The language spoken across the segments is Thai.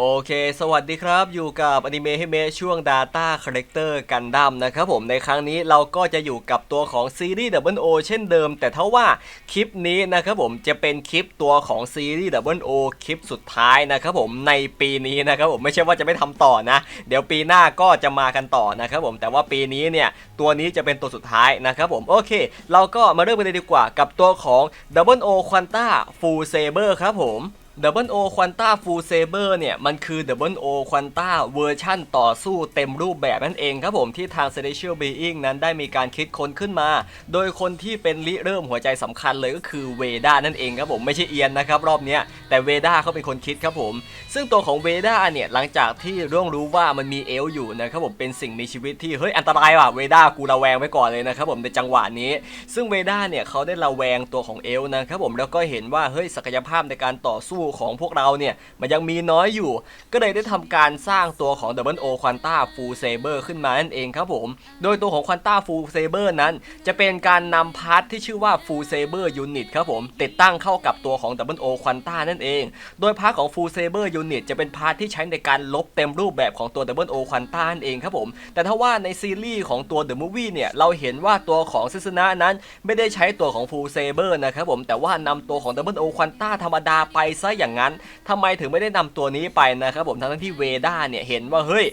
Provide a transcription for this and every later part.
โอเค สวัสดีครับ อยู่กับอนิเมะให้เมะช่วง Data Collector กันดั้มนะครับผมในครั้งนี้เราก็จะอยู่กับตัวของซีรีส์ Double O เช่นเดิม แต่เท่าว่าคลิปนี้นะครับผมจะเป็นคลิปตัวของซีรีส์ Double O คลิปสุดท้ายนะครับผมในปีนี้นะครับผมไม่ใช่ว่าจะไม่ทำต่อนะ เดี๋ยวปีหน้าก็จะมากันต่อนะครับผมแต่ว่าปีนี้เนี่ยตัวนี้จะเป็นตัวสุดท้ายนะครับผมโอเค เราก็มาเริ่มกันเลยดีกว่ากับตัวของ Double O Quanta Full Saber ครับผม Double O Quanta Full Saber เนี่ย มันคือ Double O Quanta เวอร์ชั่นต่อสู้เต็มรูปแบบนั่นเองครับผมที่ทาง Celestial Being นั้นได้มีการคิดค้นขึ้นมา โดยคนที่เป็นริเริ่มหัวใจสำคัญเลยก็คือเวด้านั่นเองครับผมไม่ใช่เอียนนะครับรอบเนี้ยแต่เวด้าเขาเป็นคนคิดครับผม ซึ่งตัวของเวด้าเนี่ยหลังจากที่ร่วงรู้ว่ามันมีเอลอยู่นะครับผมเป็นสิ่งมีชีวิตที่เฮ้ยอันตรายว่ะเวด้ากูระแวงไว้ก่อนเลยนะครับผมในจังหวะนี้ ซึ่งเวด้าเนี่ยเขาได้ระแวงตัวของเอลนะครับผมแล้วก็เห็นว่าเฮ้ยศักยภาพในการต่อสู้ของพวกเราเนี่ย มันยังมีน้อยอยู่ ก็เลยได้ทำการสร้างตัวของ Double O Quanta Full Saber ขึ้นมานั่นเองครับผม โดยตัวของ Quanta Full Saber นั้น จะเป็นการนำพาร์ทที่ชื่อว่า Full Saber Unit ครับผมติดตั้งเข้ากับตัวของ Double O Quanta นั่นเอง โดยพาร์ทของ Full Saber Unit จะเป็นพาร์ทที่ใช้ในการลบเต็มรูปแบบของตัว Double O Quanta นั่นเองครับผม แต่ถ้าว่าในซีรีส์ของตัว The Movie เนี่ยเราเห็นว่าตัวของซิสนะนั้น ไม่ได้ใช้ตัวของ Full Saber นะครับผมแต่ว่านำตัวของ Double O Quanta ธรรมดาไปซะอย่างนั้นทำไมถึงไม่ได้นำตัวนี้ไปนะครับผมทั้งที่เวด้าเนี่ยเห็นว่าเฮ้ย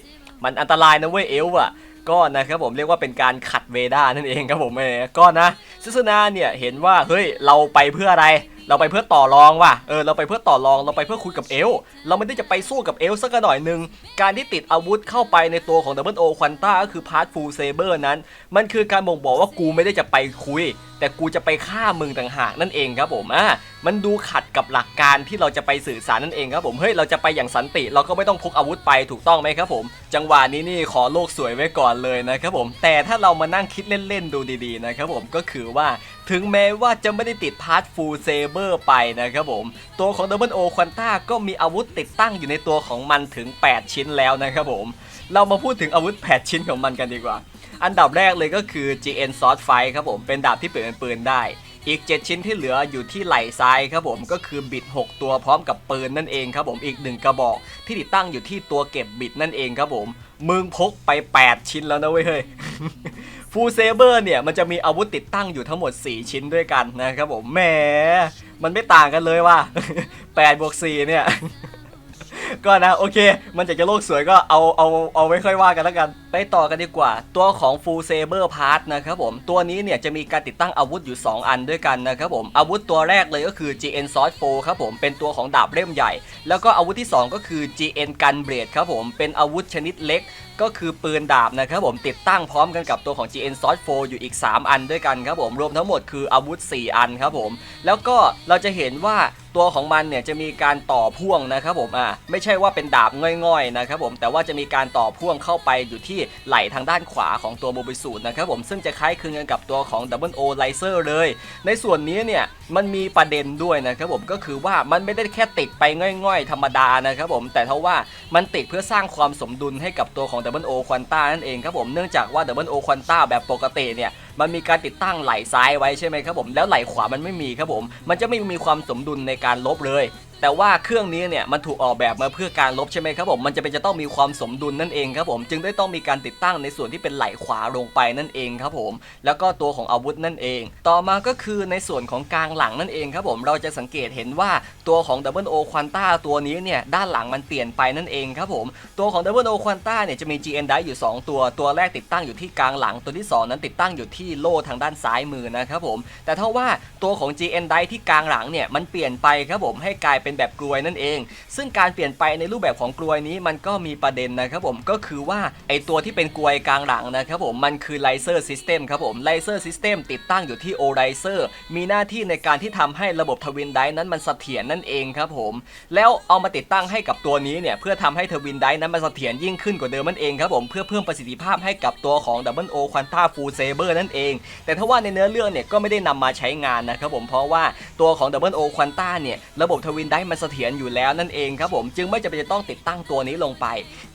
มันอันตรายนะเว้ยเอลฟ์อะก็นะครับผมเรียกว่าเป็นการขัดเวด้านั่นเองครับผมเออก็นะซิสนาเนี่ยเห็นว่าเฮ้ยเราไปเพื่ออะไร เราไปเพื่อต่อรองว่ะ เออ เราไปเพื่อต่อรอง เราไปเพื่อคุยกับเอล เราไม่ได้จะไปสู้กับเอลสักหน่อยหนึ่ง การที่ติดอาวุธเข้าไปในตัวของ Double O Quanta ก็คือพาร์ทฟูลเซเบอร์นั้น มันคือการบ่งบอกว่ากูไม่ได้จะไปคุย แต่กูจะไปฆ่ามึงต่างหากนั่นเองครับผมอะมันดูขัดกับหลักการที่เราจะไปสื่อสารนั่นเองครับผม เฮ้ย เราจะไปอย่างสันติ เราก็ไม่ต้องพกอาวุธไปถูกต้องไหมครับผม จังหวะนี้นี่ขอโลกสวยไว้ก่อนเลยนะครับผม แต่ถ้าเรามานั่งคิดเล่นๆดูดีๆนะครับผม ก็คือว่าถึงแม้ว่าจะไม่ได้ติดพาร์ทฟูลเซเบอร์ไปนะครับผม ตัวของ Double O Quanta ก็มีอาวุธติดตั้งอยู่ในตัวของมันถึง 8 ชิ้นแล้วนะครับผม เรามาพูดถึงอาวุธ 8 ชิ้นของมันกันดีกว่า อันดับแรกเลยก็คือ GN Sword Fight ครับผมเป็นดาบที่เปลี่ยนเป็นปืนได้ อีก 7 ชิ้นที่เหลืออยู่ที่ไหล่ซ้ายครับผมก็คือบิด 6 ตัวพร้อมกับปืนนั่นเองครับผมอีก 1 กระบอกที่ติดตั้งอยู่ที่ตัวเก็บบิดนั่นเองครับผมมึงพกไป 8 ชิ้นแล้วนะเว้ย ฟูเซเบอร์เนี่ยมันจะมีอาวุธติดตั้งอยู่ทั้งหมด 4 ชิ้นด้วยกันนะครับผมแหมมันไม่ต่างกันเลยว่ะ8บวก4เนี่ย ก็นะโอเค มันจะจะโลกสวยก็เอาเอาเอาไว้ค่อยว่ากันแล้วกัน ไปต่อกันดีกว่า ตัวของ Full Saber Part นะครับผม ตัวนี้เนี่ยจะมีการติดตั้งอาวุธอยู่ 2 อันด้วยกันนะครับผม อาวุธตัวแรกเลยก็คือ GN Sword 4ครับผมเป็นตัวของดาบเล่มใหญ่ แล้วก็อาวุธที่ 2 ก็คือ GN Gun Blade ครับผมเป็นอาวุธชนิดเล็กก็คือปืนดาบนะครับผมติดตั้งพร้อมกันกับตัวของ GN Sword 4อยู่อีก 3 อันด้วยกันครับผมรวมทั้งหมดคืออาวุธ 4 อันครับผมแล้วก็เราจะเห็นว่าตัวของมันเนี่ยจะมีการต่อพ่วงนะครับผมอะไม่ใช่ว่าเป็นดาบง่อยๆนะครับผมแต่ว่าจะมีการต่อพ่วงเข้าไปอยู่ที่ไหล่ทางด้านขวาของตัวโมบิสูตนะครับผมซึ่งจะคล้ายคลึงกันกับตัวของ Double O Laser เลย ในส่วนนี้เนี่ยมันมีประเด็นด้วยนะครับผมก็คือว่ามันไม่ได้แค่ติดไปง่อยๆ ธรรมดานะครับผมแต่เท่าว่ามันติดเพื่อสร้างความสมดุลให้กับตัวของ Double O Quanta นั่นเองครับผมเนื่องจากว่า Double O Quanta แบบปกติเนี่ยมันมีการติดตั้งไหล่ซ้ายไว้ใช่ไหมครับผมแล้วไหล่ขวามันไม่มีครับผมมันจะไม่มีความสมดุลในการลบเลย แต่ว่าเครื่องนี้เนี่ยมันถูกออกแบบมาเพื่อการลบใช่ไหมครับผมมันจะเป็นจะต้องมีความสมดุลนั่นเองครับผมจึงได้ต้องมีการติดตั้งในส่วนที่เป็นไหล่ขวาลงไปนั่นเองครับผมแล้วก็ตัวของอาวุธนั่นเอง ต่อมาก็คือในส่วนของกลางหลังนั่นเองครับผมเราจะสังเกตเห็นว่าตัวของ Double O Quanta ตัวนี้เนี่ยด้านหลังมันเปลี่ยนไปนั่นเองครับผมตัวของ Double O Quanta เนี่ยจะมี GN Dice อยู่ 2 ตัวตัวแรกติดตั้งอยู่ที่กลางหลังตัวที่ 2 นั้นติดตั้งอยู่ที่โล่ทางด้านซ้ายมือนะครับผมแต่ถ้าว่าตัวของ GN Dice ที่กลางหลังเนี่ยมันเปลี่ยนไปครับผมให้กลายเป็นแบบกลวยนั่นเอง ซึ่งการเปลี่ยนไปในรูปแบบของกลวยนี้มันก็มีประเด็นนะครับผมก็คือว่าไอตัวที่เป็นกลวยกลางหลังนะครับผมมันคือ Laser System ครับผม Laser System ติดตั้งอยู่ที่ O Laser มีหน้าที่ในการที่ทำให้ระบบทวินไดนั้นมันเสถียรนั่นเองครับผมแล้วเอามาติดตั้งให้กับตัวนี้เนี่ยเพื่อทำให้ทวินไดนั้นมันเสถียรยิ่งขึ้นกว่าเดิมนั่นเองครับผมเพื่อเพิ่มประสิทธิภาพให้กับตัวของ Double O Quanta Full Saber นั่นเอง แต่ถ้าว่าในเนื้อเรื่องเนี่ยก็ไม่ได้นำมาใช้งานนะครับผมเพราะว่าตัวของ Double O Quanta เนี่ยระบบทวินไดมันเสถียรอยู่แล้วนั่นเองครับผมจึงไม่จำเป็นจะต้องติดตั้งตัวนี้ลงไป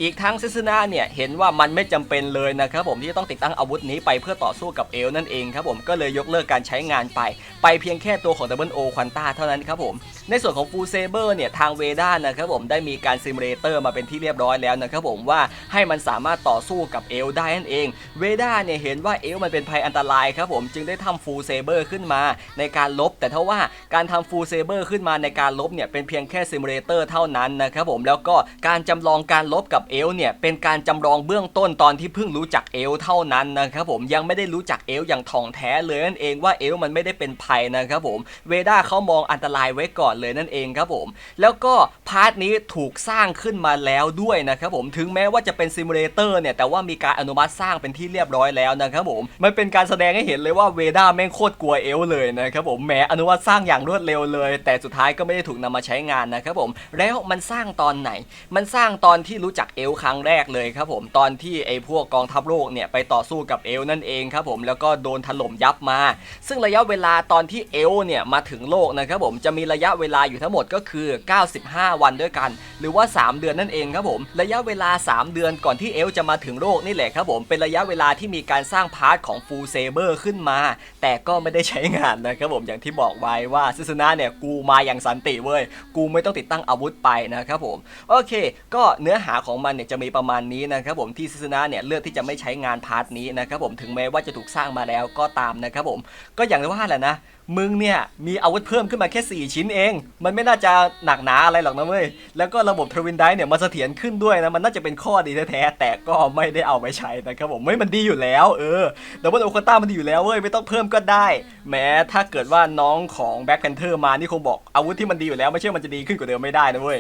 อีกทั้งซิสนาเนี่ยเห็นว่ามันไม่จำเป็นเลยนะครับผมที่จะต้องติดตั้งอาวุธนี้ไปเพื่อต่อสู้กับเอลนั่นเองครับผมก็เลยยกเลิกการใช้งานไป ไปเพียงแค่ตัวของดับเบิลโอควันต้าเท่านั้นครับผม ในส่วนของ Full Saber เนี่ยทางเวด้านะครับผมได้มีการซิมูเลเตอร์มาเป็นที่เรียบร้อยแล้วนะครับผมว่าให้มันสามารถต่อสู้กับเอลได้นั่นเอง เวด้าเนี่ยเห็นว่าเอลมันเป็นภัยอันตรายครับผมจึงได้ทำ Full Saber ขึ้นมาในการลบ แต่ถ้าว่าการทำ Full Saber ขึ้นมาในการลบเนี่ยเป็นเพียงแค่ซิมูเลเตอร์เท่านั้นนะครับผมแล้วก็การจำลองการลบกับเอลเนี่ยเป็นการจำลองเบื้องต้นตอนที่เพิ่งรู้จักเอลเท่านั้นนะครับผมยังไม่ได้รู้จักเอลอย่างถ่องแท้เลยนั่นเองว่าเอลมันไม่ได้เป็นภัยนะครับผมเวด้าเขามองอันตรายไว้ก่อนเลยนั่นเองครับผม แล้วก็พาร์ทนี้ถูกสร้างขึ้นมาแล้วด้วยนะครับผมถึงแม้ว่าจะเป็นซิมูเลเตอร์เนี่ยแต่ว่ามีการอนุมัติสร้างเป็นที่เรียบร้อยแล้วนะครับผมมันเป็นการแสดงให้เห็นเลยว่าเวด้าแม่งโคตรกลัวเอลเลยนะครับผมแหมอนุมัติสร้างอย่างรวดเร็วเลย แต่สุดท้ายก็ไม่ได้ถูกนำมาใช้งานนะครับผมแล้วมันสร้างตอนไหน มันสร้างตอนที่รู้จักเอลครั้งแรกเลยครับผมตอนที่ไอ้พวกกองทัพโลกเนี่ยไปต่อสู้กับเอลนั่นเองครับผมแล้วก็โดนถล่มยับมา ซึ่งระยะเวลาตอนที่เอลเนี่ยมาถึงโลกนะครับผมจะมีระยะเวลาอยู่ทั้งหมดก็คือ 95 วันด้วยกัน หรือว่า 3 เดือนนั่นเองครับผม ระยะเวลา 3 เดือนก่อนที่เอลจะมาถึงโลกนี่แหละครับผมเป็นระยะเวลาที่มีการสร้างพาร์ทของฟูลเซเบอร์ขึ้นมา แต่ก็ไม่ได้ใช้งานนะครับผมอย่างที่บอกไว้ว่าซิสนาเนี่ยกูมาอย่างสันติเว้ยกูไม่ต้องติดตั้งอาวุธไปนะครับผมโอเค ก็เนื้อหาของมันเนี่ยจะมีประมาณนี้นะครับผมที่ซิสนาเนี่ยเลือกที่จะไม่ใช้งานพาร์ทนี้นะครับผมถึงแม้ว่าจะถูกสร้างมาแล้วก็ตามนะครับผมก็อย่างที่ว่าแหละนะ มึงเนี่ยมีอาวุธเพิ่มขึ้นมาแค่ 4 ชิ้นเอง มันไม่น่าจะหนักหนาอะไรหรอกนะเว้ย แล้วก็ระบบทวินไดเนี่ยมันเสถียรขึ้นด้วยนะ มันน่าจะเป็นข้อดีแท้ๆแต่ก็ไม่ได้เอาไปใช้นะครับผมไม่มันดีอยู่แล้วเออแต่ว่าโอคาต้ามันดีอยู่แล้วเว้ยไม่ต้องเพิ่มก็ได้ แม้ถ้าเกิดว่าน้องของแบ็คแพนเทอร์มานี่คงบอกอาวุธที่มันดีอยู่แล้วไม่ใช่มันจะดีขึ้นกว่าเดิมไม่ได้นะเว้ย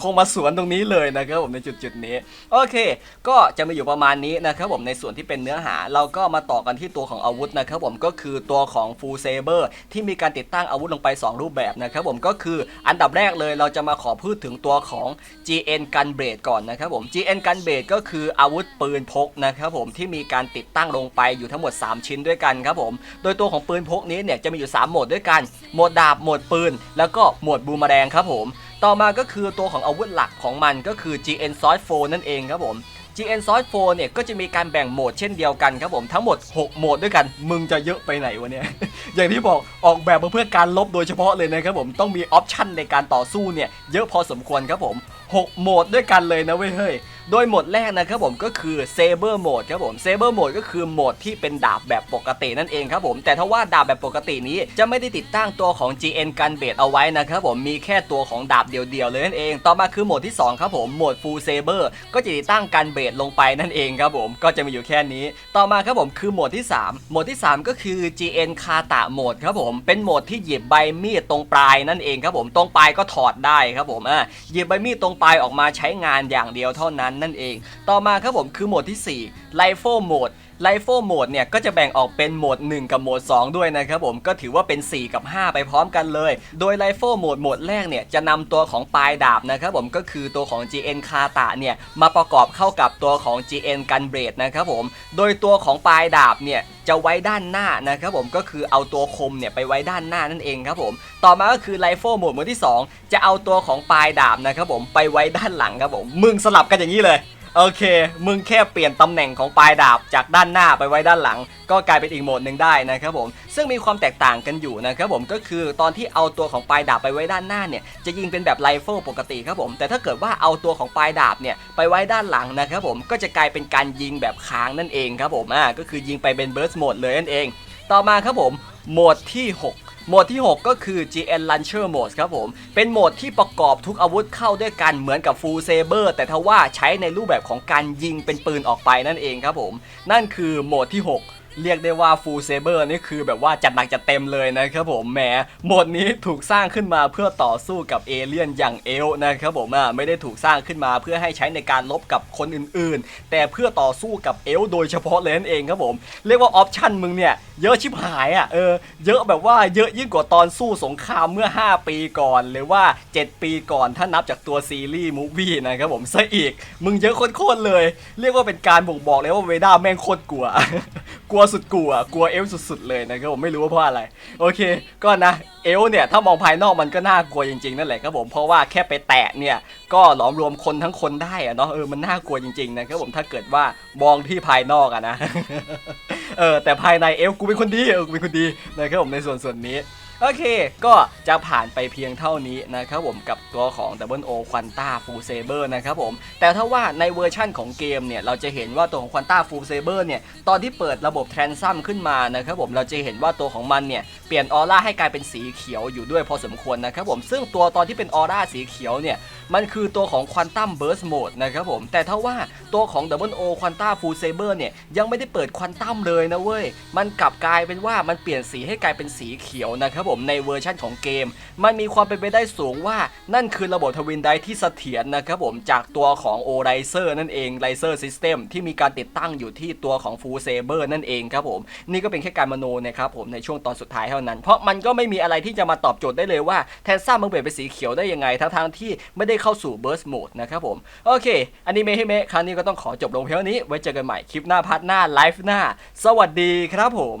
คงมาสวนตรงนี้เลยนะครับผมในจุดๆนี้โอเค ก็จะมีอยู่ประมาณนี้นะครับผมในส่วนที่เป็นเนื้อหา เราก็มาต่อกันที่ตัวของอาวุธนะครับผมก็คือตัวของ Full Saber ที่มีการติดตั้งอาวุธลงไป 2 รูปแบบนะครับผมก็คืออันดับแรกเลยเราจะมาขอพูดถึงตัวของ GN Gun Blade ก่อนนะครับผม GN Gun Blade ก็คืออาวุธปืนพกนะครับผมที่มีการติดตั้งลงไปอยู่ทั้งหมด 3 ชิ้นด้วยกันครับผมโดยตัวของปืนพกนี้เนี่ยจะมีอยู่ 3 โหมดด้วยกัน โหมดดาบโหมดปืน แล้วก็โหมดบูมแมลงครับผม ต่อมาก็คือตัวของอาวุธหลักของมันก็คือ GN Sword 4นั่นเองครับผม GN s o i 4เนี่ยก็จะมีการแบ่งโหมดเช่นเดียวกันครับผมทั้งหมด 6 โหมดด้วยกัน มึงจะเยอะไปไหนวะเนี่ย อย่างที่บอกออกแบบมาเพื่อการลบโดยเฉพาะเลยนะครับผมต้องมีออปชันในการต่อสู้เนี่ยเยอะพอสมควรครับผม 6 โหมดด้วยกันเลยนะเว้ยเฮ้ย โดยโหมดแรกนะครับผมก็คือ Saber Mode ครับผม Saber Mode ก็คือโหมดที่เป็นดาบแบบปกตินั่นเองครับผมแต่ถ้าว่าดาบแบบปกตินี้จะไม่ได้ติดตั้งตัวของ GN Gun Blade เอาไว้นะครับผมมีแค่ตัวของดาบเดียวๆเลยนั่นเอง ต่อมาคือโหมดที่ 2 ครับผมโหมด Full Saber ก็จะติดตั้งกันเบดลงไปนั่นเองครับผมก็จะมีอยู่แค่นี้ ต่อมาครับผมคือโหมดที่ 3 โหมดที่ 3 ก็คือ GN Kata Mode ครับผมเป็นโหมดที่หยิบใบมีดตรงปลายนั่นเองครับผมตรงปลายก็ถอดได้ครับผมอะหยิบใบมีดตรงปลายออกมาใช้งานอย่างเดียวเท่านั้นนั่นเอง ต่อมาครับผมคือโหมดที่4 Rifle Mode ไลโฟโหมดเนี่ยก็จะแบ่งออกเป็นโหมด 1 กับโหมด 2 ด้วยนะครับผมก็ถือว่าเป็น 4 กับ 5 ไปพร้อมกันเลย โดยไลโฟโหมดโหมดแรกเนี่ยจะนำตัวของปลายดาบนะครับผมก็คือตัวของ GN คาตะเนี่ยมาประกอบเข้ากับตัวของ GN กันเบรดนะครับผมโดยตัวของปลายดาบเนี่ยจะไว้ด้านหน้านะครับผมก็คือเอาตัวคมเนี่ยไปไว้ด้านหน้านั่นเองครับผมต่อมาก็คือไลโฟโหมดโหมดที่ 2 จะเอาตัวของปลายดาบนะครับผมไปไว้ด้านหลังครับผมมึงสลับกันอย่างนี้เลย โอเค มึงแค่เปลี่ยนตำแหน่งของปลายดาบจากด้านหน้าไปไว้ด้านหลัง ก็กลายเป็นอีกโหมดหนึ่งได้นะครับผม ซึ่งมีความแตกต่างกันอยู่นะครับผมก็คือตอนที่เอาตัวของปลายดาบไปไว้ด้านหน้าเนี่ยจะยิงเป็นแบบไรเฟิลปกติครับผม แต่ถ้าเกิดว่าเอาตัวของปลายดาบเนี่ยไปไว้ด้านหลังนะครับผมก็จะกลายเป็นการยิงแบบค้างนั่นเองครับผมอ่าก็คือยิงไปเป็นเบิร์สโหมดเลยนั่นเอง ต่อมาครับผมโหมดที่ 6 โหมดที่ 6 ก็คือ GN Launcher Mode ครับผม เป็นโหมดที่ประกอบทุกอาวุธเข้าด้วยกันเหมือนกับ Full Saber แต่ทว่าใช้ในรูปแบบของการยิงเป็นปืนออกไปนั่นเองครับผม นั่นคือโหมดที่ 6 เรียกได้ว่า Full Saber นี่คือแบบว่าจัดหนักจัดเต็มเลยนะครับผมแหมโหมดนี้ถูกสร้างขึ้นมาเพื่อต่อสู้กับเอเลี่ยนอย่างเอลนะครับผมอะไม่ได้ถูกสร้างขึ้นมาเพื่อให้ใช้ในการลบกับคนอื่นๆ แต่เพื่อต่อสู้กับเอลโดยเฉพาะเลยนั่นเองครับผม เรียกว่าออปชั่นมึงเนี่ยเยอะชิบหายอะเออเยอะแบบว่าเยอะยิ่งกว่าตอนสู้สงครามเมื่อ 5 ปีก่อน หรือว่า 7 ปีก่อนถ้านับจากตัวซีรีส์มูฟวี่นะครับผมซะอีก มึงเยอะโคตรเลย เรียกว่าเป็นการบ่งบอกเลยว่าเวด้าแม่งโคตรกลัวกลัววสุดกลัวกลัวเอลสุดๆเลยนะครับผมไม่รู้ว่าเพราะอะไร โอเค ก็นะเอลเนี่ยถ้ามองภายนอกมันก็น่ากลัวจริงๆนั่นแหละครับผมเพราะว่าแค่ไปแตะเนี่ยก็หลอมรวมคนทั้งคนได้อะเนาะเออมันน่ากลัวจริงๆนะครับผมถ้าเกิดว่ามองที่ภายนอกอะนะเออแต่ภายในเอลกูเป็นคนดีเออกูเป็นคนดีนะครับผมในส่วนส่วนนี้ โอเค ก็จะผ่านไปเพียงเท่านี้นะครับผมกับตัวของ Double O Quanta Full Saber นะครับผม แต่ถ้าว่าในเวอร์ชั่นของเกมเนี่ย เราจะเห็นว่าตัวของ Quanta Full Saber เนี่ย ตอนที่เปิดระบบ Transum ขึ้นมานะครับผม เราจะเห็นว่าตัวของมันเนี่ย เปลี่ยนออร่าให้กลายเป็นสีเขียวอยู่ด้วยพอสมควรนะครับผม ซึ่งตัวตอนที่เป็นออร่าสีเขียวเนี่ย มันคือตัวของ Quantum Burst Mode นะครับผม แต่ถ้าว่าตัวของ Double O Quanta Full Saber เนี่ย ยังไม่ได้เปิด Quantum เลยนะเว้ย มันกลับกลายเป็นว่ามันเปลี่ยนสีให้กลายเป็นสีเขียวนะครับผมมในเวอร์ชั่นของเกม มันมีความเป็นไปได้สูงว่านั่นคือระบบทวินไดที่เสถียรนะครับผมจากตัวของโอไรเซอร์นั่นเองไรเซอร์ซิสเต็มที่มีการติดตั้งอยู่ที่ตัวของฟูเซเบอร์นั่นเองครับผม นี่ก็เป็นแค่การมโนนะครับผมในช่วงตอนสุดท้ายเท่านั้น เพราะมันก็ไม่มีอะไรที่จะมาตอบโจทย์ได้เลยว่าแทนซ่ามันเปลี่ยนเป็นสีเขียวได้ยังไงทั้งทางที่ไม่ได้เข้าสู่เบิร์สโหมดนะครับผมโอเค อันนี้เมย์ให้เมย์ครั้งนี้ก็ต้องขอจบลงเพียงนี้ไว้เจอกันใหม่คลิปหน้าพัร์ทหน้าไลฟ์หน้า สวัสดีครับผม